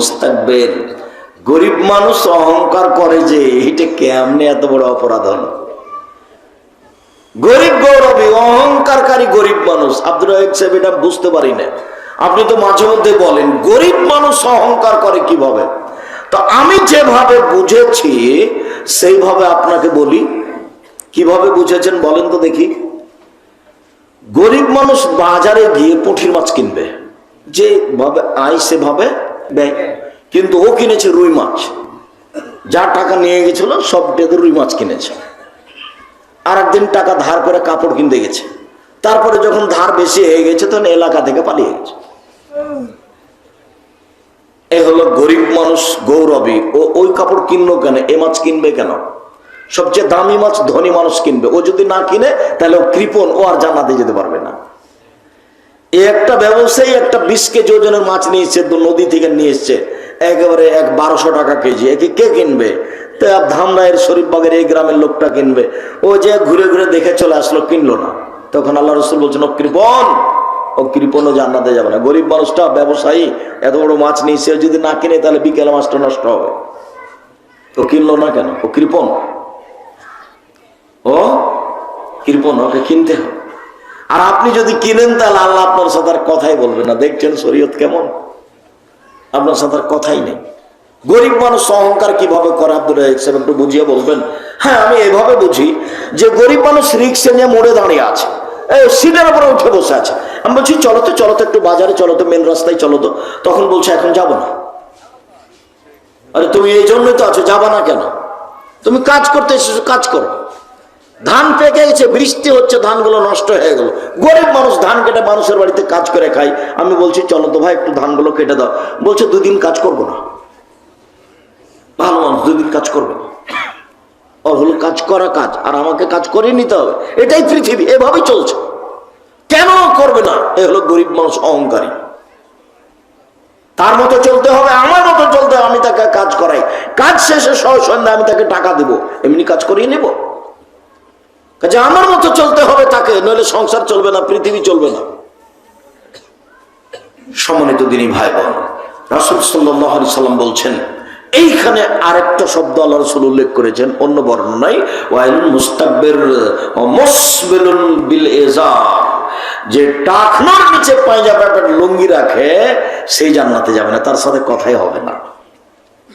মুস্তাকবের গরিব মানুষ অহংকার করে যে এটা কেমনে এত বড় অপরাধ হলো? গরিব গৌরবী, অহংকারকারী গরিব মানুষ আব্দুল রাহিক সাহেব এটা বুঝতে পারি না আপনি তো মাঝে মধ্যে বলেন, গরিব মানুষ অহংকার করে কীভাবে? তো আমি যেভাবে বুঝেছি, সেইভাবে আপনাকে বলি। কীভাবে বুঝেছেন বলেন তো দেখি। গরিব মানুষ বাজারে গিয়ে পুঁঠির মাছ কিনবে। যেভাবে আয় সেভাবে ব্যয় কিন্তু ও কিনেছে রুই মাছ। যা টাকা নিয়ে গেছিল, সব ডেকে রুই মাছ কিনেছে। আর একদিন টাকা ধার করে কাপড় কিনতে গেছে। তারপরে যখন ধার বেশি হয়ে গেছে, তখন এলাকা থেকে পালিয়ে গেছে। এ হলো গরিব মানুষ গৌরবী। ও ওই কাপড় কিনলো কেন? এ মাছ কিনবে কেন? সবচেয়ে দামি মাছ ধনী মানুষ কিনবে। ও যদি না কিনে, তাহলে ও কৃপন ও আর জান্নাতে যেতে পারবে না। একটা ব্যবসায়ী একটা বিশ কেজি ওজনের মাছ নিয়ে এসছে নদী থেকে নিয়ে এসছে। একেবারে এক বারোশো টাকা কেজি। একে কে কিনবে? তা ধামরায়ের শরীফবাগের এই গ্রামের লোকটা কিনবে। ও যে ঘুরে ঘুরে দেখে চলে আসলো, কিনলো না। তখন আল্লাহ রসুল বলছেন, ও কৃপন ও কৃপনও জান্নাতে যাবে না। গরিব মানুষটা, ব্যবসায়ী, এত বড় মাছ নিয়ে সে যদি না কিনে, তাহলে বিকেলে মাছটা নষ্ট হবে। ও কিনলো না কেন? ও কৃপন ও কৃপন ওকে কিনতে হবে। আর আপনি যদি কিনেন তাহলে আল্লাহ আপনার সাথে আর কথাই বলবে না। দেখছেন শরীয়ত কেমন? আপনার সাথে আর কথাই নেই। গরিব মানুষ অহংকার কীভাবে করে? আব্দুল সাহেব, একটু বুঝিয়ে বলবেন? হ্যাঁ আমি এভাবে বুঝি যে গরিব মানুষ রিক্সে নিয়ে মোড়ে দাঁড়িয়ে আছে। সিটের উপরে উঠে বসে আছে। আমি বলছি চলো তো চলো তো একটু বাজারে চলো তো মেন রাস্তায় চলো তো। তখন বলছে, এখন যাব না। আরে, তুমি এই জন্যই তো আছো, যাবা না কেন? তুমি কাজ করতে এসেছ, কাজ করো। ধান পেকে গেছে, বৃষ্টি হচ্ছে, ধানগুলো নষ্ট হয়ে গেল। গরিব মানুষ ধান কেটে মানুষের বাড়িতে কাজ করে খায়। আমি বলছি, চলো তো ভাই, একটু ধানগুলো কেটে দাও। বলছে, দুদিন কাজ করব না। ভালো মানুষ, দুদিন কাজ করবে না। ওর হলো কাজ করা কাজ, আর আমাকে কাজ করে নিতে হবে। এটাই পৃথিবী, এভাবেই চলছে। কেন করবে না? এ হলো গরিব মানুষ অহংকারী। তার মতো চলতে হবে, আমার মতো চলতে হবে, আমি তাকে কাজ করাই। কাজ শেষে সহ সন্ধ্যা আমি তাকে টাকা দেবো। এমনি কাজ করিয়ে নেব। কাজে আমার মতো চলতে হবে তাকে, নইলে সংসার চলবে না, পৃথিবী চলবে না। সম্মানিত দিনী ভাই বোন রাসুল সাল্লাহ আলি সাল্লাম বলছেন, এইখানে আরেকটা শব্দ আল্লাহ রসুল উল্লেখ করেছেন, অন্য বর্ণনায় যে লুঙ্গি রাখে, সেই জান্নাতে যাবে না, তার সাথে কথাই হবে না।